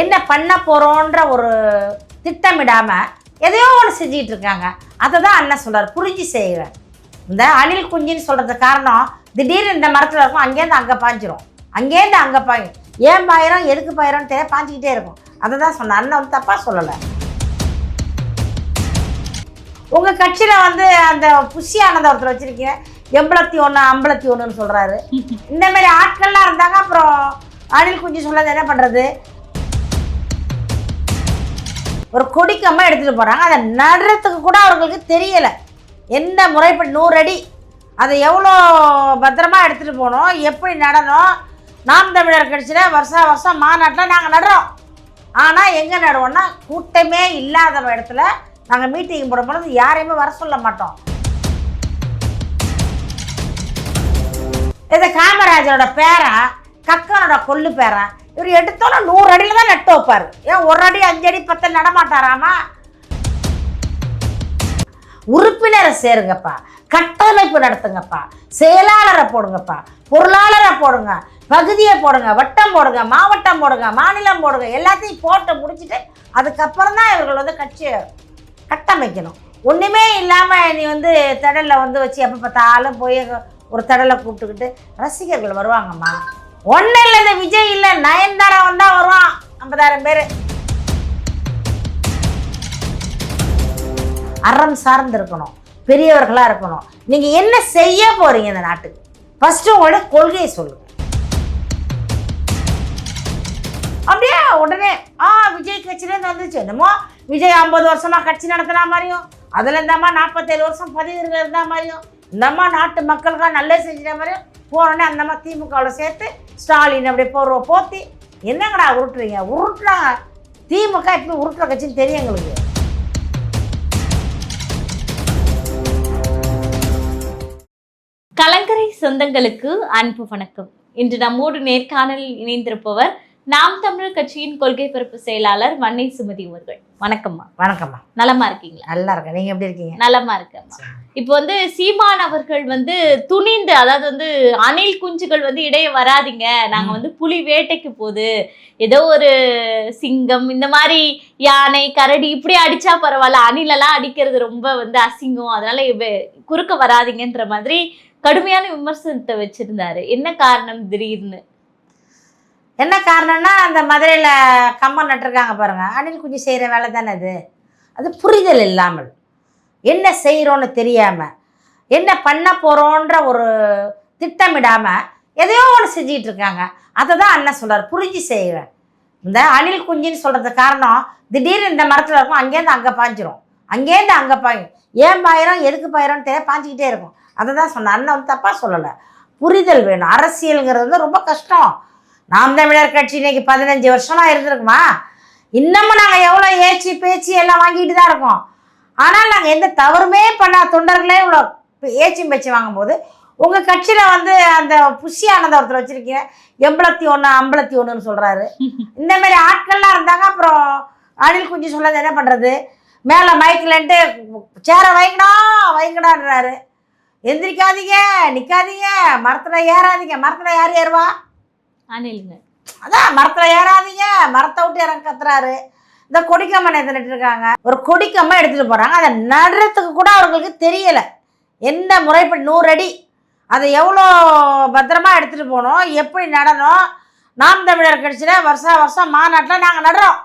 என்ன பண்ண போகிறோன்ற ஒரு திட்டமிடாமல் எதையோ ஒன்று செஞ்சுக்கிட்டு இருக்காங்க. அதை தான் அண்ணன் சொல்கிறார் புரிஞ்சு செய்கிறேன் இந்த அணில் குஞ்சின்னு சொல்கிறது காரணம் திடீர்னு இந்த மரத்தில் இருக்கும் அங்கேருந்து அங்கே பாஞ்சிரும். அங்கேருந்து அங்கே பாயும். ஏன் பாயிரம் எதுக்கு பாயிரம்னு தெரிய பாஞ்சிக்கிட்டே இருக்கும். அதை தான் சொன்னேன் அண்ணன் வந்து தப்பாக சொல்லலை. உங்கள் கட்சியில் வந்து அந்த புஷி ஆனந்த ஒருத்தர் வச்சுருக்கீங்க. எண்பத்தி ஒன்று ஐம்பத்தி ஒன்றுன்னு சொல்கிறாரு இந்த மாதிரி ஆட்கள்லாம் இருந்தாங்க. அப்புறம் அணில் குஞ்சு சொல்லாத என்ன பண்ணுறது ஒரு கொடிக்கம்மா எடுத்துகிட்டு போகிறாங்க அதை நடுறதுக்கு கூட அவர்களுக்கு தெரியலை. எந்த முறைப்படி நூறு அடி அதை எவ்வளோ பத்திரமா எடுத்துகிட்டு போகணும் எப்படி நடணும்? நாம் தமிழர் கட்சியில் வருஷா வருஷம் மாநாட்டில் நாங்கள் நடுறோம். ஆனால் எங்கே நடுவோம்னா கூட்டமே இல்லாத இடத்துல நாங்கள் மீட்டிங் போடும் பொழுது யாரையுமே வர சொல்ல மாட்டோம். இது காமராஜரோட பேரன் கக்கனோட கொள்ளு பேரன் இவர் எடுத்தோன்னே நூறு அடியில் தான் நட்டு வைப்பார். ஏன் ஒரு அடி அஞ்சு அடி பத்து நடமாட்டாராமா? உறுப்பினரை சேருங்கப்பா. கட்டமைப்பு நடத்துங்கப்பா. செயலாளரை போடுங்கப்பா. பொருளாளரை போடுங்க. பகுதியை போடுங்க. வட்டம் போடுங்க. மாவட்டம் போடுங்க. மாநிலம் போடுங்க. எல்லாத்தையும் போட்டு முடிச்சுட்டு அதுக்கப்புறம் தான் இவர்கள் வந்து கட்சியை கட்டமைக்கணும். ஒன்றுமே இல்லாமல் நீ வந்து திடலில் வந்து வச்சு எப்போ பார்த்தாலும் போய் ஒரு திடலை கூப்பிட்டுக்கிட்டு ரசிகர்கள் வருவாங்கம்மா. ஒன்றும் இல்லை இந்த விஜய் இல்லை. நயன்தாரா வந்தால் வருவான் ஐம்பதாயிரம் பேர். அறம் சார்ந்து இருக்கணும். பெரியவர்களாக இருக்கணும். நீங்கள் என்ன செய்ய போகிறீங்க இந்த நாட்டுக்கு? ஃபஸ்ட்டு உங்களோட கொள்கையை சொல்லுங்கள் அப்படியே? உடனே ஆ விஜய் கட்சியிலேருந்து வந்துச்சு என்னமோ விஜய் ஐம்பது வருஷமாக கட்சி நடத்தினா மாதிரியும் அதில் இருந்தாம்மா நாற்பத்தேழு வருஷம் பதவியில் இருந்தால் மாதிரியும் இந்தம்மா நாட்டு மக்களுக்காக நல்லது செஞ்சிட்ட மாதிரியும் போனோடனே அந்தம்மா திமுகவில் சேர்த்து ஸ்டாலின் அப்படி போர்வை போத்தி என்னங்கடா உருட்டுறீங்க? உருட்டுறாங்க. திமுக எப்பவுமே உருட்டுற கட்சின்னு தெரியும் எங்களுக்கு. கலங்கரை சொந்தங்களுக்கு அன்பு வணக்கம். இன்று நம்மோடு நேர்காணலில் இணைந்திருப்பவர் நாம் தமிழர் கட்சியின் கொள்கை பரப்பு செயலாளர் வன்னை சுமதி அவர்கள். வணக்கம்மா. வணக்கம்மா. நலமா இருக்கீங்களா? நல்லா இருக்கேன். நீங்கள் எப்படி இருக்கீங்க? நலமா இருக்கேம்மா. இப்போ வந்து சீமான் அவர்கள் வந்து துணிந்து அதாவது வந்து அணில் குஞ்சுகள் வந்து இடையே வராதீங்க. நாங்க வந்து புலி வேட்டைக்கு போகுது ஏதோ ஒரு சிங்கம் இந்த மாதிரி யானை கரடி இப்படி அடிச்சா பரவாயில்ல. அணிலெல்லாம் அடிக்கிறது ரொம்ப வந்து அசிங்கம். அதனால குறுக்க வராதீங்கன்ற மாதிரி கடுமையான விமர்சனத்தை வச்சிருந்தாரு. என்ன காரணம் திடீர்னு? என்ன காரணம்னா அந்த மதுரையில் கம்பம் நட்டுருக்காங்க பாருங்கள் அணில் குஞ்சு செய்கிற வேலை தானே அது. அது புரிதல் இல்லாமல். என்ன செய்கிறோன்னு தெரியாமல் என்ன பண்ண போகிறோன்ற ஒரு திட்டமிடாமல் எதையோ ஒன்று செஞ்சிகிட்டு இருக்காங்க அதை தான் அண்ணன் சொல்கிறார் புரிஞ்சு செய்கிறேன் இந்த அணில் குஞ்சுன்னு சொல்கிறது காரணம் திடீர்னு இந்த மரத்தில் இருக்கும் அங்கேருந்து அங்கே பாஞ்சிரும் அங்கேருந்து அங்கே பாயும். ஏன் பாயிரம் எதுக்கு பாயிரம்னு தெரிய பாஞ்சிக்கிட்டே இருக்கும். அதை தான் சொன்னேன் அண்ணன் வந்து தப்பாக சொல்லலை. புரிதல் வேணும். அரசியலுங்கிறது வந்து ரொம்ப கஷ்டம். நாம் தமிழர் கட்சி இன்னைக்கு பதினஞ்சு வருஷமா இருந்திருக்குமா? இன்னமும் நாங்கள் எவ்வளோ ஏச்சி பேச்சு எல்லாம் வாங்கிட்டு தான் இருக்கோம். ஆனால் நாங்கள் எந்த தவறுமே பண்ணா தொண்டர்களே இவ்வளோ ஏச்சும் பேச்சு வாங்கும்போது உங்கள் கட்சியில் வந்து அந்த புஷி ஆனந்த ஒருத்தர் வச்சுருக்கீங்க. எண்பத்தி ஒன்று ஐம்பத்தி ஒன்றுன்னு சொல்கிறாரு இந்த மாதிரி ஆட்கள்லாம் இருந்தாங்க அப்புறம் அணில் குஞ்சு சொல்லாத என்ன பண்ணுறது மேலே மைக்கில்ன்ட்டு சேரை வைங்கடா வைங்கடான்றாரு. எந்திரிக்காதீங்க நிற்காதீங்க மரத்தில் ஏறாதீங்க மரத்தில் யார் ஏறுவா? அணிலுங்க அதான் மரத்தில் ஏறாதீங்க. மரத்தை விட்டு இறங்க கத்துறாரு. இந்த கொடிக்கம்மன் எடுத்துட்டு இருக்காங்க. ஒரு கொடிக்கம்மை எடுத்துகிட்டு போகிறாங்க அதை நடுறதுக்கு கூட அவர்களுக்கு தெரியலை. எந்த முறைப்படி நூறு அடி. அதை எவ்வளோ பத்திரமா எடுத்துகிட்டு போகணும்? எப்படி நடணும்? நாம் தமிழர் கட்சியில் வருஷா வருஷம் மாநாட்டில் நாங்கள் நடுறோம்.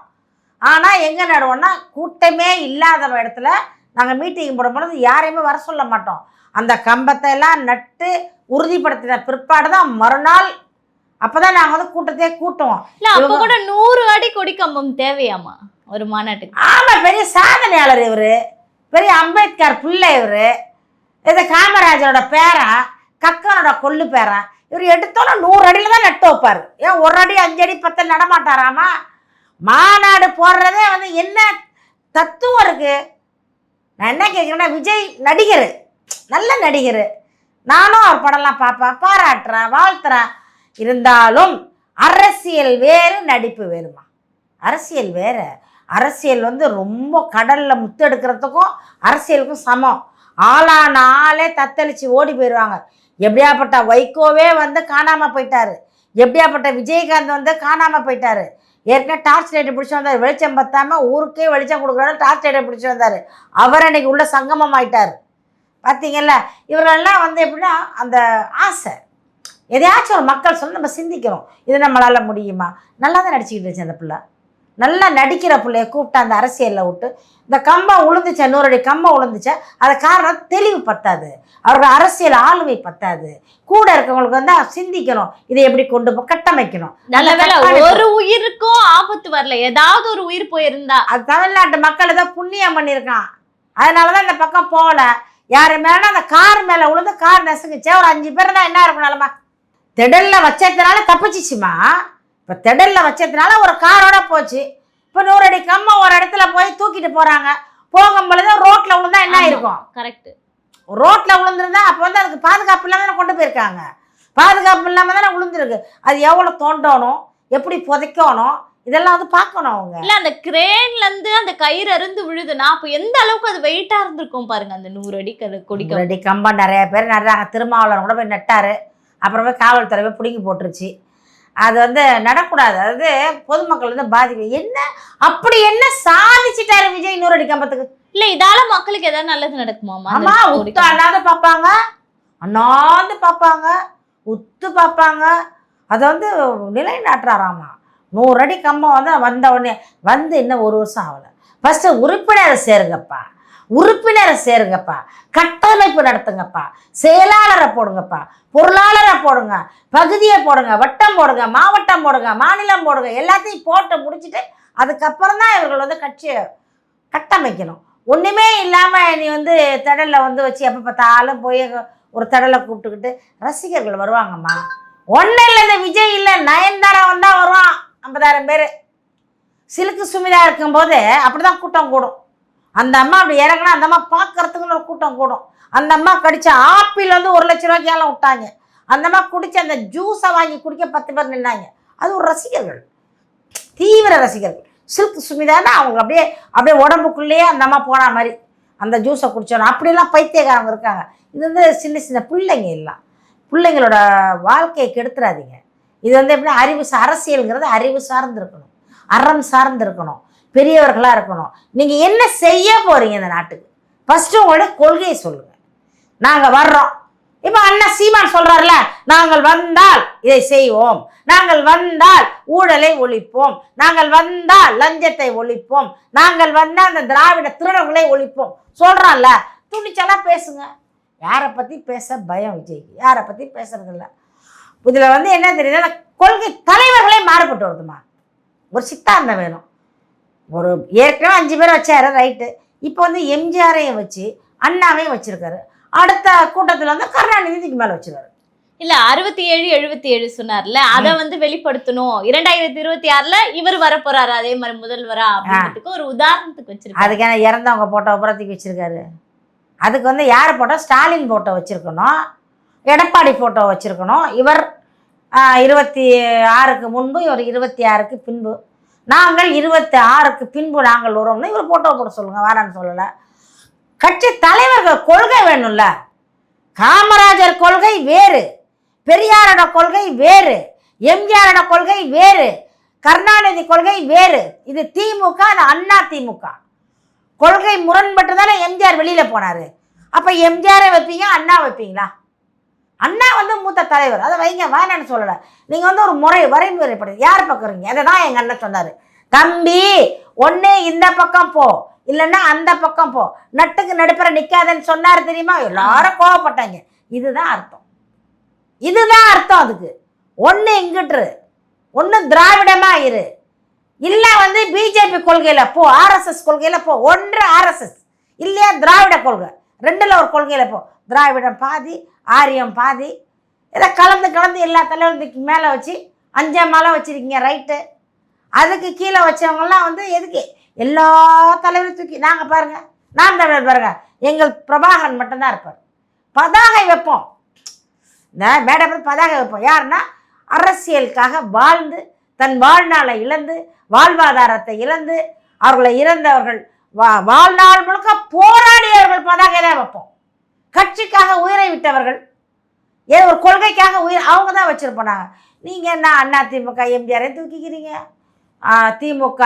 ஆனால் எங்கே நடுவோம்னா கூட்டமே இல்லாத இடத்துல நாங்கள் மீட்டிங் போடும் பொழுது யாரையுமே வர சொல்ல மாட்டோம். அந்த கம்பத்தை எல்லாம் நட்டு உறுதிப்படுத்தின பிற்பாடு தான் மறுநாள் அப்போ தான் நாங்கள் வந்து கூட்டத்தையே கூட்டுவோம். இல்ல அப்ப கூட நூறு அடி கொடிக்கம்பம் தேவையாமா? ஒரு மாநாட்டுக்கு. ஆமாம் பெரிய சாதனையாளர் இவர். பெரிய அம்பேத்கர் பிள்ளை இவர். இது காமராஜரோட பேரன் கக்கனோட கொள்ளு பேரன் இவர் எடுத்தோன்னே நூறு அடியில் தான் நட்டு வைப்பார். ஏன் ஒரு அடி அஞ்சு அடி பத்து நடமாட்டாராமா? மாநாடு போடுறதே வந்து என்ன தத்துவம் இருக்கு? நான் என்ன கேட்குறேன்னா விஜய் நடிகர். நல்ல நடிகர். நானும் அவர் படம்லாம் பார்ப்பேன். பாராட்டுறேன் வாழ்த்துறேன். இருந்தாலும் அரசியல் வேறு நடிப்பு வேறுமா? அரசியல் வேறு. அரசியல் வந்து ரொம்ப கடலில் முத்தெடுக்கிறதுக்கும் அரசியலுக்கும் சமம். ஆளான ஆளே தத்தளித்து ஓடி போயிடுவாங்க எப்படியாப்பட்ட வைகோவே வந்து காணாமல் போயிட்டாரு. எப்படியாப்பட்ட விஜயகாந்த் வந்து காணாமல் போயிட்டாரு. ஏற்கனவே டார்ச் லைட்டை பிடிச்சி வந்தார். வெளிச்சம் பத்தாமல் ஊருக்கே வெளிச்சம் கொடுக்குறாரு டார்ச் லைட்டை பிடிச்சி வந்தார். அவர் அன்னைக்கு உள்ள சங்கமம் ஆயிட்டார் பார்த்தீங்கல்ல இவர்கள்லாம் வந்து எப்படின்னா அந்த ஆசை. எதையாச்சும் ஒரு மக்கள் சொல்லி நம்ம சிந்திக்கிறோம். இது நம்மளால் முடியுமா? நல்லா தான் நடிச்சுக்கிட்டு இருந்துச்சு அந்த பிள்ளை. நல்லா நடிக்கிற பிள்ளைய கூப்பிட்டு அந்த அரசியலில் விட்டு இந்த கம்பம் உளுந்துச்சா நூறடி கம்பம் உளுந்துச்சா அது காரணம் தெளிவு பத்தாது. அவர்கள் அரசியல் ஆளுமை பத்தாது. கூட இருக்கவங்களுக்கு வந்து சிந்திக்கணும். இதை எப்படி கொண்டு போய் கட்டமைக்கணும். நல்ல. ஒரு உயிருக்கும் ஆபத்து வரல. ஏதாவது ஒரு உயிர் போயிருந்தா. அது தமிழ்நாட்டு மக்கள் ஏதோ புண்ணியம் பண்ணியிருக்கான். அதனால தான் இந்த பக்கம் போகல. யார் மேலே அந்த கார் மேலே விழுந்து கார் நசுங்குச்சே. ஒரு அஞ்சு பேர் தான் என்ன இருக்கும் நிலமா? திடல்ல வச்சதுனால தப்பிச்சிச்சுமா? இப்போ திடல்ல வச்சதுனால ஒரு காரோட போச்சு. இப்போ நூறு அடி கம்பம் ஒரு இடத்துல போய் தூக்கிட்டு போகிறாங்க போகும் பொழுது ரோட்டில் விழுந்தா என்ன. இருக்கும் கரெக்ட் ரோட்டில் விழுந்திருந்தா அப்போ வந்து அதுக்கு பாதுகாப்பு இல்லாமல் தானே கொண்டு போயிருக்காங்க. பாதுகாப்பு இல்லாமல் தானே விழுந்திருக்கு அது எவ்வளோ தோண்டணும்? எப்படி புதைக்கணும்? இதெல்லாம் வந்து பார்க்கணும் அவங்க. இல்ல அந்த கிரேன்ல இருந்து அந்த கயிறு அருந்து விழுதுன்னா அப்ப எந்த அளவுக்கு அது வெயிட்டா இருந்திருக்கும் பாருங்க அந்த நூறு அடி க- கொடிக்க ரெடி கம்பம் நிறைய பேர் நடுறாங்க. திருமாவளவன் கூட போய் நட்டாரு. அப்புறமே காவல்துறை போய் பிடுங்கி போட்டுருச்சு. அது வந்து நடக்கூடாது. அதாவது பொதுமக்கள் வந்து பாதிப்பு. என்ன? அப்படி என்ன சாதிச்சிட்டாரு விஜய் நூறடி கம்பத்துக்கு? இல்ல இதால மக்களுக்கு ஏதாவது நல்லது நடக்குமாமா ஆமா உத்து அண்ணாந்து பார்ப்பாங்க அண்ணாந்து பார்ப்பாங்க உத்து பார்ப்பாங்க அதை வந்து நிலைநாட்டுறாராமா. நூறு அடி கம்பம் வந்து வந்த உடனே வந்து இன்னும் ஒரு வருஷம் ஆகலை. ஃபஸ்ட்டு உறுப்பினரை சேருங்கப்பா. உறுப்பினரை சேருங்கப்பா. கட்டமைப்பு நடத்துங்கப்பா. செயலாளரை போடுங்கப்பா. பொருளாளரை போடுங்க. பகுதியை போடுங்க. வட்டம் போடுங்க. மாவட்டம் போடுங்க. மாநிலம் போடுங்க. எல்லாத்தையும் போட்டு முடிச்சுட்டு அதுக்கப்புறம் தான் இவர்கள் வந்து கட்சியை கட்டமைக்கணும். ஒன்றுமே இல்லாமல் நீ வந்து திடலில் வந்து வச்சு எப்போ பார்த்தாலும் போய் ஒரு திடலை கூப்பிட்டுக்கிட்டு ரசிகர்கள் வருவாங்கம்மா. ஒன்றும் இல்லை. இந்த விஜய் இல்லை. நயன்தாரா வந்தால் வருவான். ஐம்பதாயிரம் பேர். சிலுக்கு சுமிதா இருக்கும்போது அப்படி தான் கூட்டம் கூடும். அந்த அம்மா அப்படி இறங்கினா அந்த அம்மா பார்க்கறதுக்குன்னு ஒரு கூட்டம் கூடும். அந்த அம்மா கடிச்ச ஆப்பிள் வந்து ஒரு லட்ச ரூபாய்க்கு ஏலம் விட்டாங்க. அந்த அம்மா குடிச்ச அந்த ஜூஸை வாங்கி குடிக்க பத்து பேர் நின்னாங்க. அது ஒரு ரசிகர்கள். தீவிர ரசிகர்கள். சில்க் சுமிதானா? அவங்க அப்படியே அப்படியே உடம்புக்குள்ளேயே அந்த அம்மா போன மாதிரி. அந்த ஜூஸை குடிச்சோம் அப்படிலாம் பைத்தியக்காரங்க இருக்காங்க. இது வந்து சின்ன சின்ன பிள்ளைங்க எல்லாம். பிள்ளைங்களோட வாழ்க்கையை கெடுத்துறாதீங்க. இது வந்து எப்படி அறிவு அரசியலுங்கிறது அறிவு சார்ந்து இருக்கணும் அறம் சார்ந்து இருக்கணும் பெரியவர்களாக இருக்கணும். நீங்கள் என்ன செய்ய போகிறீங்க இந்த நாட்டுக்கு? ஃபஸ்ட்டு உங்களோட கொள்கையை சொல்லுங்கள் நாங்கள் வர்றோம். இப்போ அண்ணா சீமான் சொல்கிறார்ல நாங்கள் வந்தால் இதை செய்வோம். நாங்கள் வந்தால் ஊழலை ஒழிப்போம். நாங்கள் வந்தால் லஞ்சத்தை ஒழிப்போம். நாங்கள் வந்தால் அந்த திராவிட திருடர்களை ஒழிப்போம். சொல்கிறான்ல துணிச்சலாக பேசுங்க. யாரை பற்றி பேச பயம் விஜய்க்கு? யாரை பற்றி பேசுறதில்ல இதில் வந்து என்ன தெரியுது கொள்கை தலைவர்களே மாறுபட்டு வருதுமா ஒரு சித்தாந்தம் வேணும். ஒரு ஏற்கனவே அஞ்சு பேர் வச்சாரு ரைட்டு இப்போ வந்து எம்ஜிஆரையும் வச்சு அண்ணாவையும் வச்சிருக்காரு. அடுத்த கூட்டத்தில் வந்து கருணாநிதிக்கு மேலே வச்சிருக்காரு இல்ல அறுபத்தி ஏழு எழுபத்தி ஏழு சொன்னார்ல அத வந்து வெளிப்படுத்தணும். இரண்டாயிரத்தி இருபத்தி ஆறுல இவர் வர போறாரு அதே மாதிரி முதல்வரா அப்படின்றதுக்கு ஒரு உதாரணத்துக்கு வச்சிருக்காரு. அதுக்கான இறந்தவங்க போட்டோ புறத்துக்கு வச்சிருக்காரு. அதுக்கு வந்து யார் போட்டோ? ஸ்டாலின் போட்டோ வச்சிருக்கணும். எடப்பாடி போட்டோ வச்சிருக்கணும். இவர் இருபத்தி ஆறுக்கு முன்பு இவர் இருபத்தி ஆறுக்கு பின்பு நாங்கள் இருபத்தி ஆறுக்கு பின்பு நாங்கள் வருவோம்னு இவர் போட்டோ போட சொல்லுங்க வேறான்னு சொல்லலை. கட்சி தலைவர்கள் கொள்கை வேணும்ல. காமராஜர் கொள்கை வேறு பெரியாரோட கொள்கை வேறு எம்ஜிஆரோட கொள்கை வேறு கருணாநிதி கொள்கை வேறு. இது திமுக அது அண்ணா திமுக. கொள்கை முரண்பட்டு தானே எம்ஜிஆர் வெளியில போனாரு. அப்ப எம்ஜிஆரை வைப்பீங்க அண்ணா வைப்பீங்களா? அண்ணா வந்து மூத்த தலைவர். அதை வைங்க வேணான்னு சொல்லலை. நீங்கள் வந்து ஒரு முறை வரைமுறைப்படு யார் பக்கம் அதை தான் எங்கள் அண்ணன் சொன்னார். தம்பி ஒன்று இந்த பக்கம் போ. இல்லைன்னா அந்த பக்கம் போ. நட்டுக்கு நடுப்புற நிற்காதன்னு சொன்னார் தெரியுமா? எல்லாரும் கோவப்பட்டாங்க. இதுதான் அர்த்தம். இதுதான் அர்த்தம் அதுக்கு. ஒன்று இங்கிட்டு ஒன்று திராவிடமா இரு. இல்லை வந்து பிஜேபி கொள்கையில் போ. ஆர்எஸ்எஸ் கொள்கையில் போ. ஒன்று ஆர்எஸ்எஸ் இல்லையா? திராவிட கொள்கை. ரெண்டில் ஒரு கொள்கையில் போ. திராவிடம் பாதி ஆரியம் பாதி. இதை கலந்து கலந்து எல்லா தலைவர்களுக்கு மேலே வச்சு அஞ்சே மாலை வச்சுருக்கீங்க ரைட்டு அதுக்கு கீழே வச்சவங்கெல்லாம் வந்து எதுக்கு? எல்லா தலைவரும் தூக்கி நாங்கள் பாருங்கள் நாம் தமிழர் பாருங்கள் எங்கள் பிரபாகரன் மட்டும்தான் இருப்பார். பதாகை வைப்போம். இந்த மேடம் பதாகை வைப்போம். யாருன்னா அரசியலுக்காக வாழ்ந்து தன் வாழ்நாளை இழந்து வாழ்வாதாரத்தை இழந்து அவர்களை இறந்தவர்கள் வா வாழ்நாள் முழுக்க போராடியவர்கள் பதாகை தான் வைப்போம். கட்சிக்காக உயிரை விட்டவர்கள் ஏதோ ஒரு கொள்கைக்காக உயிர் அவங்க தான் வச்சுருப்போனாங்க நீங்கள் என்ன அண்ணா திமுக எம்ஜிஆரை தூக்கிக்கிறீங்க? திமுக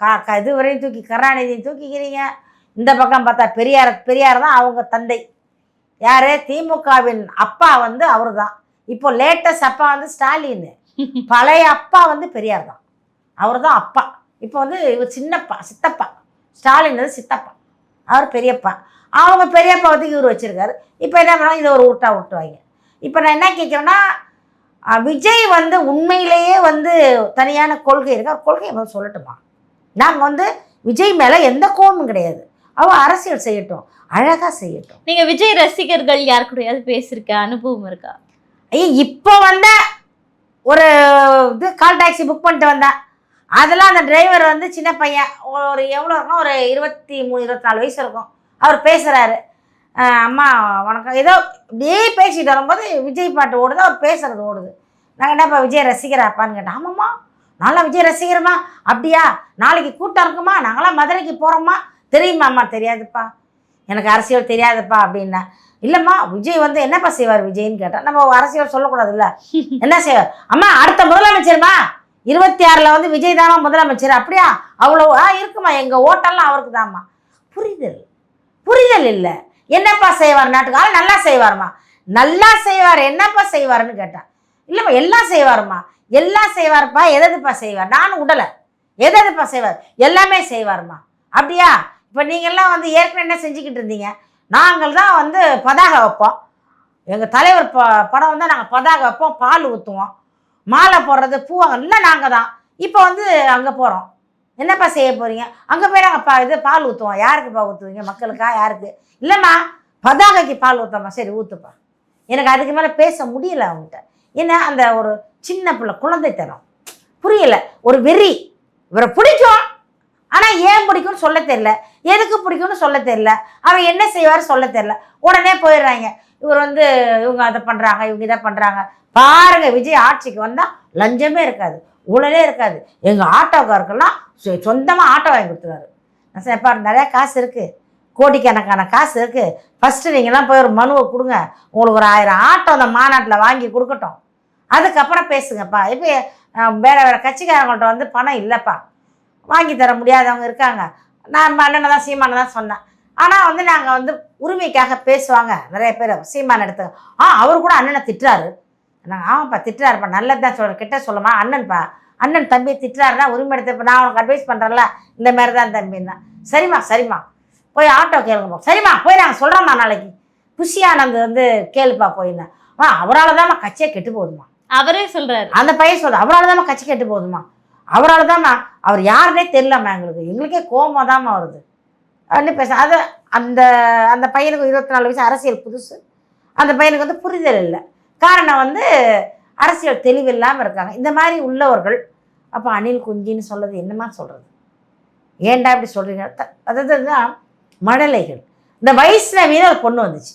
கா க இதுவரையும் தூக்கி கருணாநிதியும் தூக்கிக்கிறீங்க. இந்த பக்கம் பார்த்தா பெரியார் பெரியார் தான் அவங்க தந்தை. யார்? திமுகவின் அப்பா வந்து அவர் தான் இப்போ லேட்டஸ்ட் அப்பா வந்து ஸ்டாலின். பழைய அப்பா வந்து பெரியார் தான். அவர் தான் அப்பா. இப்போ வந்து இவர் சின்னப்பா சித்தப்பா. ஸ்டாலின் வந்து சித்தப்பா. அவர் பெரியப்பா. அவங்க பெரியப்பா வந்து இவர் வச்சுருக்காரு. இப்போ என்ன பண்ணாங்க இதை ஒரு உருட்டா விட்டுவாங்க இப்போ நான் என்ன கேட்குறேன்னா விஜய் வந்து உண்மையிலேயே வந்து தனியான கொள்கை இருக்கு. அவர் கொள்கையை வந்து சொல்லட்டுமா? நாங்கள் வந்து விஜய் மேலே எந்த கோபமும் கிடையாது. அவள் அரசியல் செய்யட்டும். அழகாக செய்யட்டும். நீங்க விஜய் ரசிகர்கள் யார் கூடயாவது பேசிருக்க? அனுபவம் இருக்கா? ஐயோ இப்போ வந்த ஒரு இது கால் டாக்ஸி புக் பண்ணிட்டு வந்தேன். அதெல்லாம் அந்த டிரைவர் வந்து சின்ன பையன் ஒரு எவ்வளோ இருக்கும் ஒரு இருபத்தி மூணு இருபத்தி நாலு வயசு இருக்கும். அவர் பேசுகிறாரு அம்மா வணக்கம். ஏதோ இப்படியே பேசிட்டு வரும்போது விஜய் பாட்டு ஓடுது அவர் பேசுறது ஓடுது. நாங்கள் என்னப்பா விஜய் ரசிகராப்பான்னு கேட்டேன் ஆமாம்மா நல்லா விஜய் ரசிகரமா அப்படியா? நாளைக்கு கூட்டம் இருக்குமா? நாங்களாம் மதுரைக்கு போகிறோம்மா தெரியுமாம்மா தெரியாதுப்பா. எனக்கு அரசியல் தெரியாதுப்பா அப்படின்னா. இல்லைம்மா விஜய் வந்து என்னப்பா செய்வார் விஜய்ன்னு கேட்டேன் நம்ம அரசியல் சொல்லக்கூடாதுல்ல. என்ன செய்வார்? அம்மா அடுத்த முதலமைச்சர்மா? இருபத்தி ஆறில் வந்து விஜய் தாம்மா முதலமைச்சர். அப்படியா? அவ்வளோ ஆ இருக்குமா? எங்கள் ஓட்டெல்லாம் அவருக்கு தாம்மா புரிதல். புரிதல் இல்லை. என்னப்பா செய்வார் நாட்டுக்காக நல்லா செய்வார்மா? நல்லா செய்வார். என்னப்பா செய்வார்னு கேட்டான் இல்லைம்மா எல்லாம் செய்வார்மா? எல்லாம் செய்வார்ப்பா. எததுப்பா செய்வார்? நானும் உடலை. எததுப்பா செய்வார்? எல்லாமே செய்வார்மா? அப்படியா? இப்போ நீங்கள்லாம் வந்து ஏற்கனவே என்ன செஞ்சுக்கிட்டு இருந்தீங்க? நாங்கள் தான் வந்து பதாகை வைப்போம். எங்கள் தலைவர் ப படம் வந்தால் நாங்கள் பதாக வைப்போம். பால் ஊற்றுவோம் மாலை போடுறது பூ இல்லை நாங்கள் தான் இப்போ வந்து அங்கே போகிறோம் என்னப்பா செய்ய போகிறீங்க அங்கே போய் நாங்கள் பா இது பால் ஊற்றுவோம் யாருக்குப்பா ஊற்றுவீங்க மக்களுக்கா? யாருக்கு? இல்லைம்மா பதாகைக்கு பால் ஊற்றம்மா சரி ஊற்றுப்பா எனக்கு அதுக்கு மேலே பேச முடியல அவங்ககிட்ட. ஏன்னா அந்த ஒரு சின்ன பிள்ளை குழந்தைத்தனம். புரியல. ஒரு வெறி. இவரை பிடிக்கும். ஆனால் ஏன் பிடிக்கும்னு சொல்ல தெரில எதுக்கு பிடிக்கும்னு சொல்ல தெரில அவர் என்ன செய்வார் சொல்ல தெரில உடனே போயிடுறாங்க. இவர் வந்து இவங்க அதை பண்ணுறாங்க இவங்க இதை பண்ணுறாங்க பாருங்க விஜய் ஆட்சிக்கு வந்தால் லஞ்சமே இருக்காது ஊழலே இருக்காது. எங்கள் ஆட்டோக்காருக்கெல்லாம் சொந்தமாக ஆட்டோ வாங்கி கொடுத்துருவாரு. நான் சொன்னேன் "எப்பா, காசு இருக்குது கோடிக்கணக்கான காசு இருக்குது ஃபஸ்ட்டு நீங்கள்லாம் போய் ஒரு மனுவை கொடுங்க. உங்களுக்கு ஒரு ஆயிரம் ஆட்டோ அந்த மாநாட்டில் வாங்கி கொடுக்கட்டும். அதுக்கப்புறம் பேசுங்கப்பா. இப்போ வேறு வேறு கட்சிக்காரங்கள்ட்ட வந்து பணம் இல்லைப்பா. வாங்கி தர முடியாதவங்க இருக்காங்க. நான் அண்ணனை தான் சீமானை தான் சொன்னேன். ஆனால் வந்து நாங்கள் வந்து உரிமைக்காக பேசுவாங்க. நிறைய பேர் சீமான் எடுத்து ஆ அவர் கூட அண்ணனை திட்டுறாரு. நாங்கள் ஆமாப்பா திட்டுறாருப்பா நல்லது தான் சொல்கிறேன் கிட்ட சொல்லுமா அண்ணன்ப்பா அண்ணன் தம்பி திட்டுறாருன்னா உரிமை எடுத்து இப்போ நான் உனக்கு அட்வைஸ் பண்ணுறேன்ல இந்த மாதிரி தான் தம்பின்னா. சரிம்மா சரிம்மா. போய் ஆட்டோ கேளுங்கப்பா சரிம்மா போய் நாங்கள் சொல்கிறோம்மா நாளைக்கு. புஷி ஆனந்த் வந்து கேளுப்பா போயிருந்தேன் ஆ அவரால் தான்மா கட்சியே கெட்டு போகுதுமா அவரே சொல்றாரு. அந்த பையன் சொல்ற அவரால் தான்மா கட்சி கெட்டு போகுதுமா அவரால் தான்மா அவர் யாருனே தெரியலம்மா எங்களுக்கு. எங்களுக்கே கோமா தாம்மா வருது. அப்படின்னு பேச அதை அந்த அந்த பையனுக்கு இருபத்தி நாலு வயசு அரசியல் புதுசு. அந்த பையனுக்கு வந்து புரிதல் இல்லை. காரணம் வந்து அரசியல் தெளிவில்லாமல் இருக்காங்க. இந்த மாதிரி உள்ளவர்கள் அப்போ அணில் குஞ்சின்னு சொல்கிறது என்னமா சொல்கிறது ஏன்டா இப்படி சொல்கிறீங்க த- அதாவது தான் மழலைகள். இந்த வைஷ்ணவின்னு ஒரு பொண்ணு வந்துச்சு.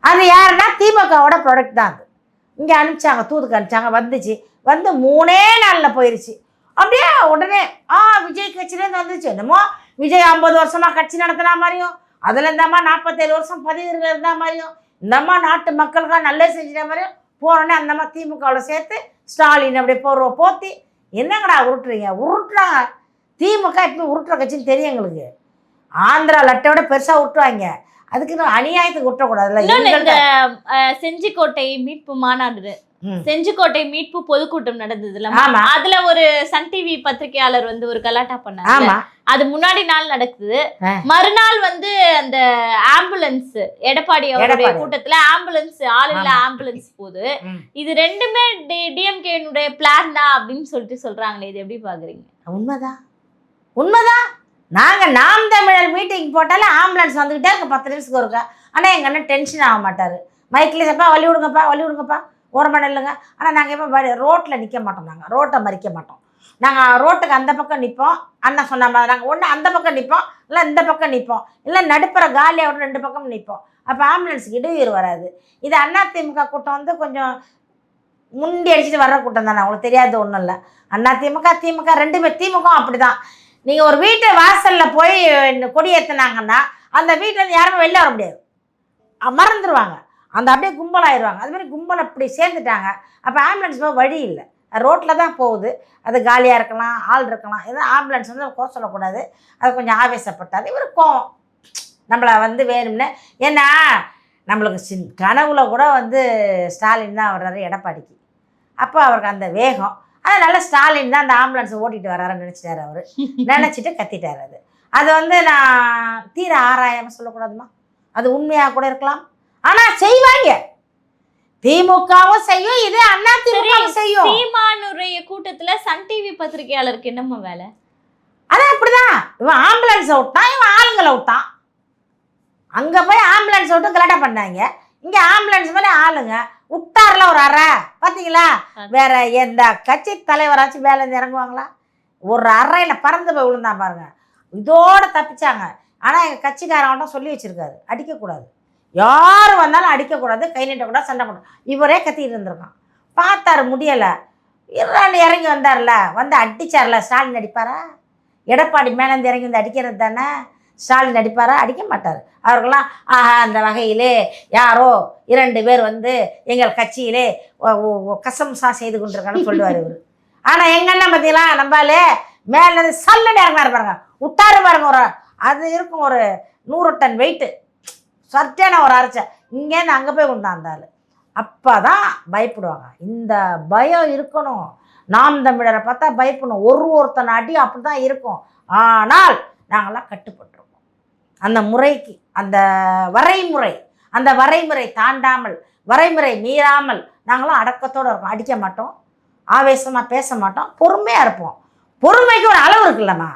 அது யாருன்னா திமுகவோட ப்ராடக்ட் தான் அது. இங்கே அனுப்பிச்சாங்க தூதுக்கு அனுப்பிச்சாங்க வந்துச்சு. வந்து மூணே நாளில் போயிருச்சு. அப்படியே உடனே ஆ விஜய் கட்சியிலேருந்து வந்துச்சு. என்னமோ விஜய் ஐம்பது வருஷமாக கட்சி நடத்தினா மாதிரியும் அதில் இந்த அம்மா நாற்பத்தேழு வருஷம் பதவியில் இருந்த மாதிரியும் இந்த அம்மா நாட்டு மக்களுக்காக நல்லது செஞ்சிட்ட மாதிரியும் போனோடனே அந்த அம்மா திமுகவில் சேர்த்து ஸ்டாலின் அப்படியே போர்வை போத்தி என்னங்கடா உருட்டுறீங்க? உருட்டுறாங்க. திமுக எப்பயும் உருட்டுற கட்சின்னு தெரியும் எங்களுக்கு. ஆந்திரா லட்டையோட பெருசாக உருட்டுவாங்க. அதுக்கு அநியாயத்துக்கு அஹ், செஞ்சிக்கோட்டை மீட்பு மாநாடு. செஞ்சிக்கோட்டை மீட்பு பொதுக்கூட்டம் நடந்ததுல. ஆமா. அதுல ஒரு சன் டிவி பத்திரிகையாளர் வந்து ஒரு கலாட்டா பண்ணாங்க ஆமா. அது முன்னாடி நாள் நடக்குது. மறுநாள் வந்து அந்த ஆம்புலன்ஸ் எடப்பாடி. அவருடைய. கூட்டத்துல ஆம்புலன்ஸ் ஆள் இல்ல ஆமா. ஆம்புலன்ஸ் போகுது. இது ரெண்டுமே டிஎம்கேனுடைய பிளான் தான் அப்படின்னு சொல்லிட்டு சொல்றாங்களே இது எப்படி பாக்குறீங்க? உண்மைதான். உண்மைதான். நாங்கள் நாம் தமிழர் மீட்டிங் போட்டாலே ஆம்புலன்ஸ் வந்துக்கிட்டே இருக்கு பத்து நிமிஷத்துக்கு ஒருக்கா. ஆனால் எங்கள் அண்ணன் டென்ஷன் ஆக மாட்டார். மைக்கில் சப்பா வழி விடுங்கப்பா வழி விடுங்கப்பா. ஓரமாக நில்லுங்க. ஆனால் நாங்கள் எப்போ ரோட்டில் நிற்க மாட்டோம் நாங்கள் ரோட்டை மறிக்க மாட்டோம். நாங்கள் ரோட்டுக்கு அந்த பக்கம் நிற்போம் அண்ணன் சொன்ன மாதிரி நாங்கள் ஒன்று அந்த பக்கம் நிற்போம் இல்லை இந்த பக்கம் நிற்போம் இல்லை நடுப்புற காலியாக ரெண்டு பக்கம் நிற்போம் அப்போ ஆம்புலன்ஸுக்கு இடையூறு வராது. இது அதிமுக கூட்டம் வந்து கொஞ்சம் முண்டி அடிச்சுட்டு வர்ற கூட்டம் தானே. அவங்களுக்கு தெரியாது ஒன்றும் இல்லை. அண்ணா திமுக திமுக ரெண்டுமே திமுக அப்படிதான். நீங்கள் ஒரு வீட்டு வாசலில் போய் கொடி ஏற்றுனாங்கன்னா அந்த வீட்டில் யாருமே வெளில வர முடியாது. மறந்துடுவாங்க அந்த அப்படியே கும்பலாயிடுவாங்க அது மாதிரி கும்பல் அப்படி சேர்ந்துட்டாங்க. அப்போ ஆம்புலன்ஸ் போக வழி இல்லை. ரோட்டில் தான் போகுது. அது காலியாக இருக்கலாம் ஆள் இருக்கலாம். எதுவும் ஆம்புலன்ஸ் வந்து குறை சொல்லக்கூடாது. அது கொஞ்சம் ஆவேசப்பட்டாது இவர் கோவம். நம்மளை வந்து வேணும்னு. ஏன்னா நம்மளுக்கு சின் கனவுல கூட வந்து ஸ்டாலின் தான் வர்றாரு எடப்பாடிக்கு. அப்போ அவருக்கு அந்த வேகம். அதனால ஸ்டாலின் தான் அந்த ஆம்புலன்ஸை ஓட்டிட்டு வர்றாருன்னு நினச்சிட்டாரு அவர். நினச்சிட்டு கத்திட்டார் அது. அது வந்து நான் தீர ஆராயாமல் சொல்லக்கூடாதுமா? அது உண்மையாக கூட இருக்கலாம். ஆனால் செய்வாங்க. திமுகவும் செய்யும் இது அண்ணா திமுகவும் செய்யும் சீமானுடைய கூட்டத்துல சன் டிவி பத்திரிகையாளருக்கு என்னம்மா வேலை? அதான் அப்படிதான். இவன் ஆம்புலன்ஸை விட்டான் இவன் ஆளுங்களை விட்டான் அங்கே போய் ஆம்புலன்ஸ் விட்டு கலாட்டா பண்ணாங்க. இங்கே ஆம்புலன்ஸ் மேலே ஆளுங்க. விட்டார்ல ஒரு அறை பார்த்தீங்களா வேற எந்த கட்சி தலைவராச்சும் வேலை இறங்குவாங்களா? ஒரு அறையில் பறந்து போய் விழுந்தான் பாருங்க. இதோட தப்பிச்சாங்க. ஆனால் எங்கள் கட்சிக்காரங்கள்ட்ட சொல்லி வச்சிருக்காரு. அடிக்கக்கூடாது. யார் வந்தாலும் அடிக்கக்கூடாது கை நீட்டக்கூடாது சண்டை போட இவரே கத்திட்டு இருந்திருக்கான். பார்த்தாரு முடியலை. இறான் இறங்கி வந்தார்ல வந்து அடிச்சார்ல ஸ்டாலின் அடிப்பாரா? எடப்பாடி மேலேருந்து இறங்கி வந்து அடிக்கிறது தானே? ஸ்டாலின் அடிப்பாரா? அடிக்க மாட்டார். அவர்களாம் ஆஹா அந்த வகையிலே யாரோ இரண்டு பேர் வந்து எங்கள் கட்சியிலே கசம்சா செய்து கொண்டிருக்கான்னு சொல்லுவார் இவர். ஆனால் எங்கன்னா பார்த்தீங்களா நம்பாலே மேலேருந்து சல்லுன்னு இறங்கினார் பாருங்க. விட்டாரு பாருங்க ஒரு அது இருக்கும் ஒரு நூறு டன் வெயிட்டு சர்ட்டான ஒரு அரைச்ச. இங்கேருந்து அங்கே போய் கொண்டாந்தாள் அப்போ தான் பயப்படுவாங்க. இந்த பயம் இருக்கணும். நாம் தமிழரை பார்த்தா பயப்படணும். ஒரு ஒருத்தன் நாட்டி அப்படி தான் இருக்கும். ஆனால் நாங்களாம் கட்டுப்பட்டிருக்கோம். அந்த முறைக்கு அந்த வரைமுறை அந்த வரைமுறை தாண்டாமல் வரைமுறை மீறாமல் நாங்களாம் அடக்கத்தோடு இருக்கோம். அடிக்க மாட்டோம். ஆவேசமாக பேச மாட்டோம். பொறுமையாக இருப்போம். பொறுமைக்கு ஒரு அளவு இருக்குல்லம்மா.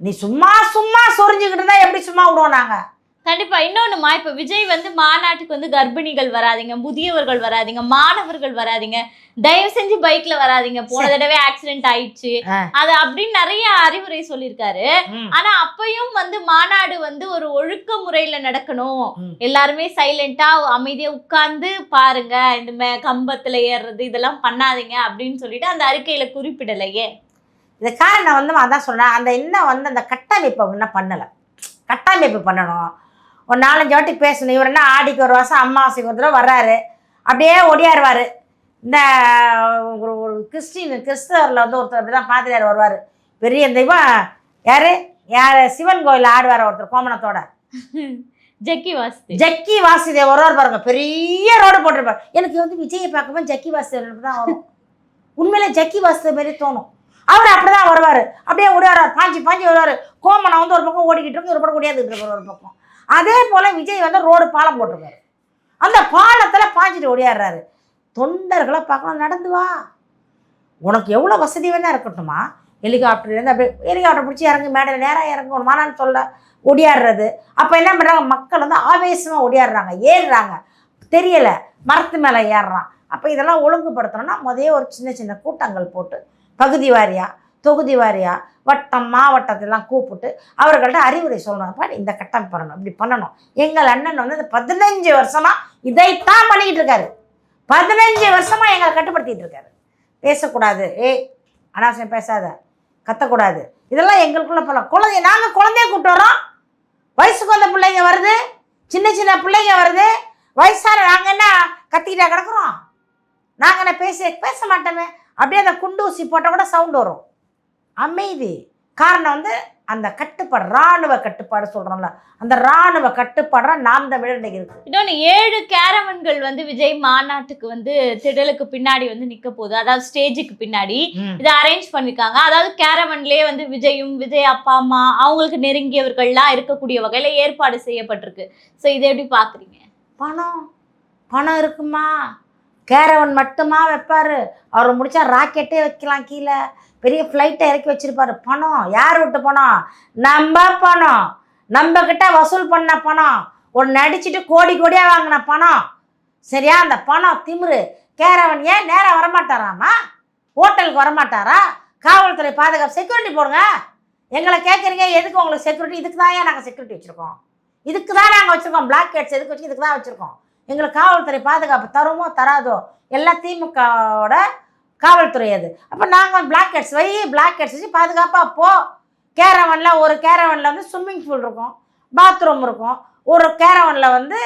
நீ சும்மா சும்மா சொரிஞ்சுக்கிட்டு தான் எப்படி சும்மா விடுவோம் நாங்கள் கண்டிப்பா. இன்னொன்னுமா இப்ப விஜய் வந்து மாநாட்டுக்கு வந்து கர்ப்பிணிகள் வராதீங்க முதியவர்கள் வராதீங்க மாணவர்கள் வராதீங்க தயவு செஞ்சு பைக்ல வராதீங்க. போன தடவை ஆக்சிடென்ட் ஆயிடுச்சு. அது அப்படின்னு நிறைய அறிவுரை சொல்லியிருக்காரு. ஆனா அப்பயும் வந்து மாநாடு வந்து ஒரு ஒழுக்க முறையில நடக்கணும். எல்லாருமே சைலண்டா அமைதியா உட்கார்ந்து பாருங்க இந்த மே- கம்பத்துல ஏறுறது இதெல்லாம் பண்ணாதீங்க அப்படின்னு சொல்லிட்டு அந்த அறிக்கையில குறிப்பிடலையே. இது காரணம் வந்து நான் அதான் சொன்னேன் அந்த இன்னும் வந்து அந்த கட்டமைப்பை இன்னும் பண்ணலை. கட்டமைப்பு பண்ணணும். ஒரு நாலஞ்சு வாட்டி பேசணும் இவர் என்ன ஆடிக்கு ஒரு வருஷம் அமாவாசைக்கு ஒரு தடவை வர்றாரு. அப்படியே ஒடியாருவார் இந்த ஒரு ஒரு கிறிஸ்டின் கிறிஸ்தவரில் வந்து ஒருத்தர் அப்படி தான் பாதிரியார் வருவார். பெரிய இந்த இவன் யார்? யார்? சிவன் கோயில் ஆடுவார் ஒருத்தர் கோமணத்தோட. ஜக்கி வாஸ்து ஜக்கி வாசுதேவ் வருவார் பாருங்க. பெரிய ரோடு போட்டிருப்பார். எனக்கு வந்து விஜயை பார்க்கும்போது ஜக்கி வாசுதேவ் தான் வரும். உண்மையிலே ஜக்கி வாசுதேவ் மாதிரி தோணும். அவர் அப்படிதான் வருவார். அப்படியே ஓடியாரார் பாஞ்சு பாஞ்சு வருவார். கோமனம் வந்து ஒரு பக்கம் ஓடிக்கிட்டு இருக்கு ஒரு பக்கம் ஓடியாந்துட்டு இருப்பார் ஒரு பக்கம். அதே போல் விஜய் வந்து ரோடு பாலம் போட்டிருக்காரு. அந்த பாலத்தில் பாஞ்சிட்டு ஓடியாடுறாரு. தொண்டர்களை பார்க்கணும் நடந்து வா. உனக்கு எவ்வளோ வசதி வேணா இருக்கட்டுமா ஹெலிகாப்டர்லேருந்து அப்படியே ஹெலிகாப்டர் பிடிச்சி இறங்கி மேடையில் நேராக இறங்கணுமான்னு சொல்ல ஒடியாடுறது அப்போ என்ன பண்ணுறாங்க மக்கள் வந்து ஆவேசமாக ஒடியாடுறாங்க ஏறுறாங்க. தெரியலை மரத்து மேலே ஏறுறான். அப்போ இதெல்லாம் ஒழுங்குபடுத்தணும்னா முதலே ஒரு சின்ன சின்ன கூட்டங்கள் போட்டு பகுதி வாரியாக தொகுதி வாரியாக வட்டம் மாவட்டத்தெல்லாம் கூப்பிட்டு அவர்கள்ட்ட அறிவுரை சொல்லணும். அப்பா இந்த கட்டம் பண்ணணும் இப்படி பண்ணணும். எங்கள் அண்ணன் வந்து இந்த பதினஞ்சு வருஷமாக இதைத்தான் பண்ணிக்கிட்டு இருக்காரு. பதினஞ்சு வருஷமாக எங்களை கட்டுப்படுத்திட்டு இருக்காரு. பேசக்கூடாது. ஏய் அனாவசியம் பேசாத. கத்தக்கூடாது. இதெல்லாம் எங்களுக்குள்ள பல குழந்தை நாங்கள் குழந்தைய கூப்பிட்டு வரோம் வயசுக்கு வந்த பிள்ளைங்க வருது. சின்ன சின்ன பிள்ளைங்க வருது. வயசான நாங்கள் என்ன கத்திக்கிட்டா கிடக்குறோம்? நாங்கள் என்ன பேச பேச மாட்டோமே? அப்படியே அந்த குண்டு ஊசி போட்டால் கூட சவுண்ட் வரும். அமைதி. காரணம் வந்து அந்த கட்டுப்பாடு இராணுவ கட்டுப்பாடு சொல்கிறோம்ல அந்த இராணுவ கட்டுப்பாடு நாம் தமிழர் இன்னைக்கு இருக்கு. இன்னொன்னு ஏழு கேரவன்கள் வந்து விஜய் மாநாட்டுக்கு வந்து திடலுக்கு பின்னாடி வந்து நிக்க போகுது. அதாவது ஸ்டேஜுக்கு பின்னாடி. இதை அரேஞ்ச் பண்ணிருக்காங்க. அதாவது கேரவன்லயே வந்து விஜயும் விஜய் அப்பா அம்மா அவங்களுக்கு நெருங்கியவர்கள்லாம் இருக்கக்கூடிய வகையில ஏற்பாடு செய்யப்பட்டிருக்கு. ஸோ இதை எப்படி பாக்குறீங்க? பணம். பணம் இருக்குமா? கேரவன் மட்டுமா வைப்பார்? அவர் முடிச்சா ராக்கெட்டே வைக்கலாம் கீழே. பெரிய ஃப்ளைட்டை இறக்கி வச்சிருப்பாரு. பணம். யார் விட்டு பணம்? நம்ம பணம். நம்ம கிட்ட வசூல் பண்ண பணம். ஒரு நடிச்சுட்டு கோடி கோடியாக வாங்கின பணம். சரியா? அந்த பணம் திமிரு. கேரவன் ஏன் நேராக வரமாட்டாராமா? ஹோட்டலுக்கு வரமாட்டாரா? காவல்துறை பாதுகாப்பு செக்யூரிட்டி போடுங்க. எங்களை கேட்குறீங்க எதுக்கு உங்களுக்கு செக்யூரிட்டி இதுக்கு தான் ஏன் நாங்கள் செக்யூரிட்டி வச்சுருக்கோம்? இதுக்கு தான் நாங்கள் வச்சுருக்கோம். பிளாக் கேட்ஸ் எதுக்கு வச்சு இதுக்கு தான் வச்சுருக்கோம். எங்களுக்கு காவல்துறை பாதுகாப்பு தருமோ தராதோ? எல்லாம் திமுகவோட காவல்துறை அது. அப்போ நாங்கள் பிளாக் ஹெட்ஸ் வை பிளாக் ஹெட்ஸ் வச்சு பாதுகாப்பாக போ. கேரவனில் ஒரு கேரவனில் வந்து ஸ்விம்மிங் பூல் இருக்கும் பாத்ரூம் இருக்கும் ஒரு கேரவனில் வந்து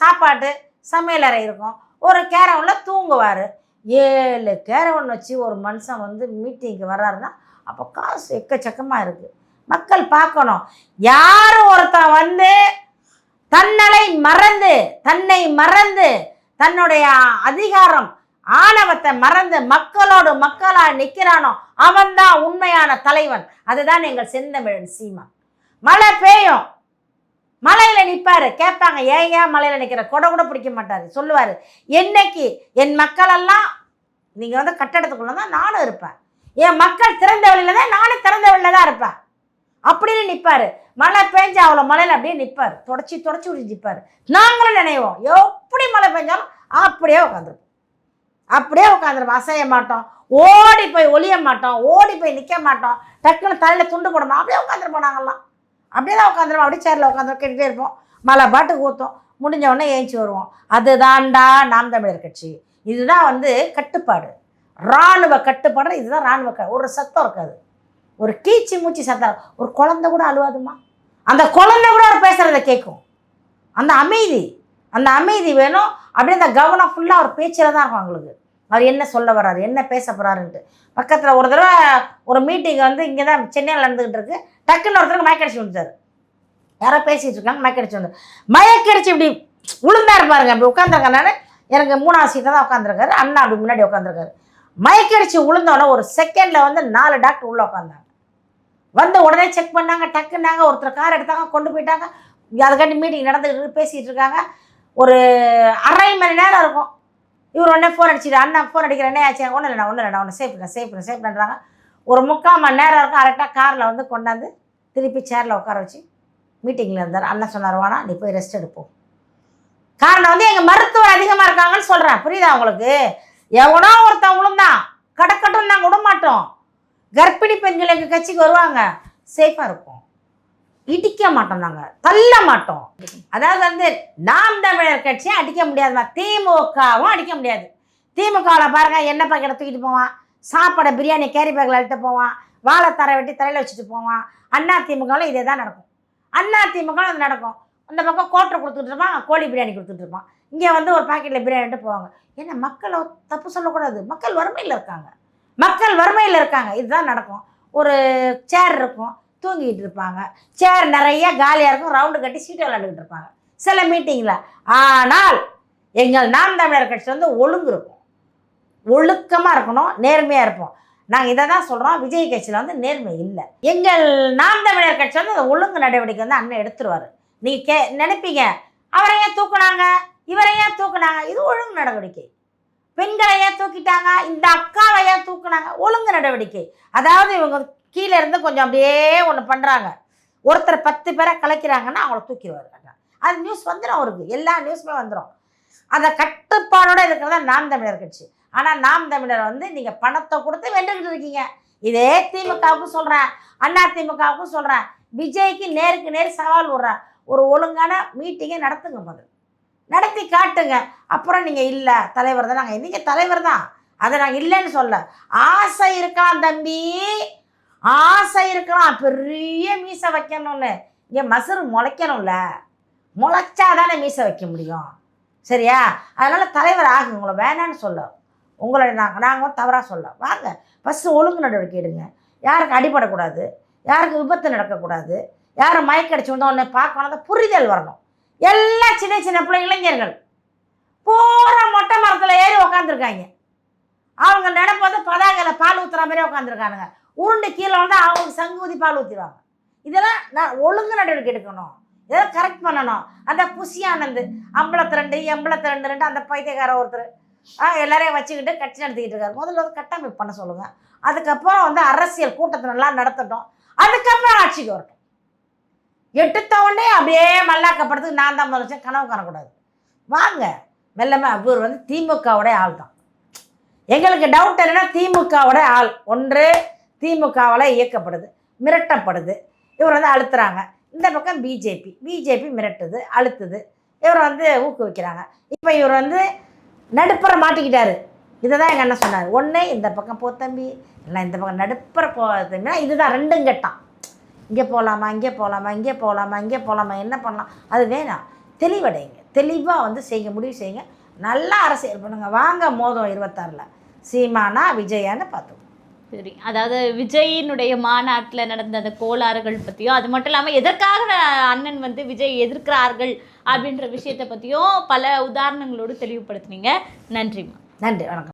சாப்பாட்டு சமையலறை இருக்கும் ஒரு கேரவனில் தூங்குவார். ஏழு கேரவன் வச்சு ஒரு மனுஷன் வந்து மீட்டிங்க்கு வர்றாருன்னா அப்போ காசு எக்கச்சக்கமாக இருக்குது மக்கள் பார்க்கணும். யார் ஒருத்தன் வந்து தன்னலை மறந்து தன்னை மறந்து தன்னுடைய அதிகாரம் ஆணவத்தை மறந்து மக்களோடு மக்களா நிற்கிறானோ அவன்தான் உண்மையான தலைவன். அதுதான் எங்கள் செந்தமிழன் சீமா மழை பெய்யும். மலையில நிற்பாரு கேட்பாங்க ஏன் ஏன் மலையில நிற்கிற கொடை கூட பிடிக்க மாட்டாரு. சொல்லுவார் என்னைக்கு என் மக்களெல்லாம் நீங்கள் வந்து கட்டடத்துக்குள்ள தான் நானும் இருப்பேன். என் மக்கள் திறந்த வெளியில தான் நானும் திறந்த வெளியில தான் இருப்பேன். அப்படின்னு நிற்பார் மழை பெஞ்சு அவ்வளோ மலையில் அப்படியே நிற்பார் தொடச்சி தொடச்சி விட்டு நிற்பாரு நாங்களும் நினைவோம் எப்படி மழை பெஞ்சாலும் அப்படியே உட்காந்துருப்போம் அப்படியே உட்காந்துருவோம் அசைய மாட்டோம். ஓடி போய் ஒளிய மாட்டோம். ஓடி போய் நிற்க மாட்டோம். டக்குன்னு தலையில் துண்டு போடணும் அப்படியே உட்காந்துருப்போம் நாங்கள்லாம் அப்படியே தான் உட்காந்துருப்போம். அப்படியே சேரில் உட்காந்துருவோம் கேட்டுகிட்டே இருப்போம். மழை பாட்டுக்கு ஊற்றும் முடிஞ்ச உடனே ஏஞ்சி வருவோம். அதுதான்டா நாம் தமிழர் கட்சி. இதுதான் வந்து கட்டுப்பாடு. இராணுவ கட்டுப்பாடு. இதுதான் இராணுவ க ஒரு சத்தம் இருக்காது. ஒரு கீச்சி மூச்சு சத்தம். ஒரு குழந்தை கூட அழுவாதுமா? அந்த குழந்தை கூட அவர் பேசுகிறத கேட்கும். அந்த அமைதி. அந்த அமைதி வேணும். அப்படியே அந்த கவனம் ஃபுல்லாக அவர் பேச்சில் தான் இருக்கும் அவங்களுக்கு. அவர் என்ன சொல்ல வர்றாரு என்ன பேச போகிறாருன்ட்டு பக்கத்தில் ஒரு தடவை ஒரு மீட்டிங் வந்து இங்கே தான் சென்னையில் நடந்துக்கிட்டு இருக்கு. டக்குன்னு ஒருத்தருக்கு மயக்கடிச்சு வந்துட்டார் யாரோ பேசிகிட்டு இருக்காங்க மயக்கடிச்சு வந்து மயக்கடிச்சு இப்படி உளுந்தா இருப்பாருங்க அப்படி உட்காந்துருக்கேன் நான். எனக்கு மூணாவது சீட்டில் தான் உட்காந்துருக்காரு அண்ணா அப்படி முன்னாடி உட்காந்துருக்காரு மயக்கடிச்சு விழுந்தோடனே ஒரு செகண்டில் வந்து நாலு டாக்டர் உள்ளே உட்காந்தாங்க வந்து உடனே செக் பண்ணாங்க டக்குன்னாங்க. ஒருத்தர் கார் எடுத்தாங்க கொண்டு போயிட்டாங்க. அதுக்காண்டி மீட்டிங் நடந்துக்கிட்டு பேசிகிட்டு இருக்காங்க. ஒரு அரை மணி நேரம் இருக்கும். இவர் உடனே ஃபோன் அடிச்சிட்டு அண்ணா ஃபோன் அடிக்கிறேனே ஆச்சு. ஒன்றும் இல்லை ஒன்றும் இல்லை ஒன்று சேஃப் பண்ண சேஃப் பண்ண சேஃப் பண்ணுறாங்க ஒரு முக்கால் மணி நேரம் இருக்கும். கரெக்டாக காரில் வந்து கொண்டாந்து திருப்பி சேரில் உட்கார வச்சு மீட்டிங்கில் இருந்தார். அண்ணன் சொன்னார் வானா நீ போய் ரெஸ்ட் எடுப்போம் காரணம் வந்து எங்கள் மருத்துவர் அதிகமாக இருக்காங்கன்னு சொல்கிறேன் புரியுதா உங்களுக்கு? எவனோ ஒருத்தவங்களும் தான். கடக்கட்டும் நாங்கள் விட மாட்டோம். கர்ப்பிணி பெண்கள் எங்கள் கட்சிக்கு வருவாங்க. சேஃபாக இருக்கும் இடிக்க மாட்டோம் நாங்கள் தள்ள மாட்டோம். அதாவது வந்து நாம் தமிழர் கட்சியை அடிக்க முடியாதுமா. திமுகவும் அடிக்க முடியாது. திமுகவில் பாருங்க எண்ணெய் பாக்கெட்டை தூக்கிட்டு போவான். சாப்பாடை பிரியாணி கேரி பேக்கில் எடுத்து போவான். வாழைத்தரை வெட்டி தலையில் வச்சுட்டு போவான். அண்ணா திமுகவில் இதே தான் நடக்கும். அண்ணா திமுகவில் அது நடக்கும். அந்த பக்கம் கோட்டை கொடுத்துட்டு இருப்பான் கோழி பிரியாணி கொடுத்துட்டு இருப்பான். இங்கே வந்து ஒரு பாக்கெட்டில் பிரியாணி போவாங்க. ஏன்னா மக்களை தப்பு சொல்லக்கூடாது. மக்கள் வறுமையில் இருக்காங்க. மக்கள் வறுமையில் இருக்காங்க. இதுதான் நடக்கும். ஒரு சேர் இருக்கும். தூங்கிட்டு இருப்பாங்க சேர் நிறைய காலியாக இருக்கும் ரவுண்டு கட்டி சீட்டு விளாண்டுக்கிட்டு இருப்பாங்க சில மீட்டிங்கில் ஆனால் எங்கள் நாம் தமிழர் கட்சி வந்து ஒழுங்கு இருக்கும். ஒழுக்கமாக இருக்கணும் நேர்மையாக இருப்போம். நாங்கள் இதை தான் சொல்கிறோம் விஜய் கட்சியில் வந்து நேர்மை இல்லை. எங்கள் நாம் தமிழர் கட்சி வந்து அந்த ஒழுங்கு நடவடிக்கை வந்து அண்ணன் எடுத்துருவார். நீங்கள் கே நினைப்பீங்க அவரை ஏன் தூக்குனாங்க? இவரை ஏன் தூக்குனாங்க? இது ஒழுங்கு நடவடிக்கை. பெண்களை ஏன் தூக்கிட்டாங்க? இந்த அக்காவை ஏன் தூக்குனாங்க? ஒழுங்கு நடவடிக்கை. அதாவது இவங்க கீழே இருந்து கொஞ்சம் அப்படியே ஒன்று பண்ணுறாங்க ஒருத்தர் பத்து பேரை கலைக்கிறாங்கன்னா அவங்கள தூக்கிடுவார் அது நியூஸ் வந்துடும் அவருக்கு. எல்லா நியூஸுமே வந்துடும் அந்த கட்டுப்பாடோடு இருக்கிறதா நாம் தமிழர் கட்சி. ஆனால் நாம் தமிழர் வந்து நீங்கள் பணத்தை கொடுத்து வென்றுக்கிட்டு இருக்கீங்க. இதே திமுகவுக்கும் சொல்கிறேன் அண்ணா திமுகவுக்கும் சொல்கிறேன் விஜய்க்கு நேருக்கு நேர் சவால் விடுறேன் ஒரு ஒழுங்கான மீட்டிங்கை நடத்துங்க முதல் நடத்தி காட்டுங்க. அப்புறம் நீங்கள் இல்லை தலைவர் தான். நாங்கள் நீங்கள் தலைவர் தான்? அதை நாங்கள் இல்லைன்னு சொல்ல. ஆசை இருக்கலாம் தம்பி? ஆசை இருக்கலாம். பெரிய மீசை வைக்கணும்னு. இங்கே மசுறு முளைக்கணும்ல. முளைச்சா தானே மீசை வைக்க முடியும். சரியா? அதனால் தலைவர் ஆகுங்க உங்களை வேணான்னு சொல்ல. உங்களை நாங்கள் நாங்கள் தவறாக சொல்ல. வாங்க. ஃபஸ்ட்டு ஒழுங்கு நடவடிக்கை எடுங்க. யாருக்கு அடிபடக்கூடாது? யாருக்கு விபத்து நடக்கக்கூடாது? யாரும் மயக்கடிச்சு வந்தோம் ஒன்று பார்க்கணும் புரிதல் வரணும். எல்லா சின்ன சின்ன பிள்ளை இளைஞர்கள். பூரா மொட்டை மரத்தில் ஏறி உக்காந்துருக்காங்க. அவங்க நினைப்பு வந்து பதாகையில் பால் ஊற்றுற மாதிரி உட்காந்துருக்கானுங்க உருண்டு கீழே வந்தால் அவங்களுக்கு சங்கூதி பால் ஊற்றிடுவாங்க இதெல்லாம் நான் ஒழுங்கு நடவடிக்கை எடுக்கணும். இதெல்லாம் கரெக்ட் பண்ணணும். அந்த புசியானந்து அம்பளத்து ரெண்டு எம்பளத்து ரெண்டு ரெண்டு அந்த பைத்தியக்கார ஒருத்தர் ஆ எல்லாரையும் வச்சுக்கிட்டு கட்சி நடத்திக்கிட்டு இருக்காரு. முதல்ல வந்து கட்டமைப்பு பண்ண சொல்லுங்கள் அதுக்கப்புறம் வந்து அரசியல் கூட்டத்தை நல்லா நடத்தட்டும். அதுக்கப்புறம் ஆட்சிக்கு வரட்டும். எடுத்த அப்படியே மல்லாக்கப்படுறதுக்கு நான் தான் முதலமைச்சர் கனவு காணக்கூடாது. வாங்க. மெல்லமே அவர் வந்து திமுகவுடைய ஆள் தான் எங்களுக்கு டவுட் என்னன்னா திமுகவோட ஆள். ஒன்று திமுகவால் இயக்கப்படுது மிரட்டப்படுது. இவர் வந்து அழுத்துறாங்க. இந்த பக்கம் பிஜேபி பிஜேபி மிரட்டுது அழுத்துது. இவரை வந்து ஊக்குவிக்கிறாங்க. இப்போ இவர் வந்து நடுப்புற மாட்டிக்கிட்டாரு. இதை தான் எங்கள் அண்ணன் சொன்னார். ஒன்று இந்த பக்கம் போ தம்பி. இல்லை இந்த பக்கம் நடுப்புற போ தம்பினா இதுதான் ரெண்டும் கெட்டான் இங்கே போகலாமா இங்கே போகலாமா இங்கே போகலாமா இங்கே போகலாமா என்ன பண்ணலாம்? அது வேணாம். தெளிவடைங்க. தெளிவாக வந்து செய்யுங்க முடிவு செய்யுங்க. நல்லா அரசியல் பண்ணுங்கள் வாங்க மோதம் இருபத்தாறில். சீமானா விஜயான்னு பார்த்துக்கோங்க சரி அதாவது விஜயினுடைய மாநாட்டில் நடந்த அந்த கோளாறுகள் பற்றியும் அது மட்டும் இல்லாமல் எதற்காக அண்ணன் வந்து விஜய் எதிர்க்கிறார்கள் அப்படின்ற விஷயத்தை பற்றியும் பல உதாரணங்களோடு தெளிவுபடுத்துனீங்க. நன்றிம்மா. நன்றி வணக்கம்.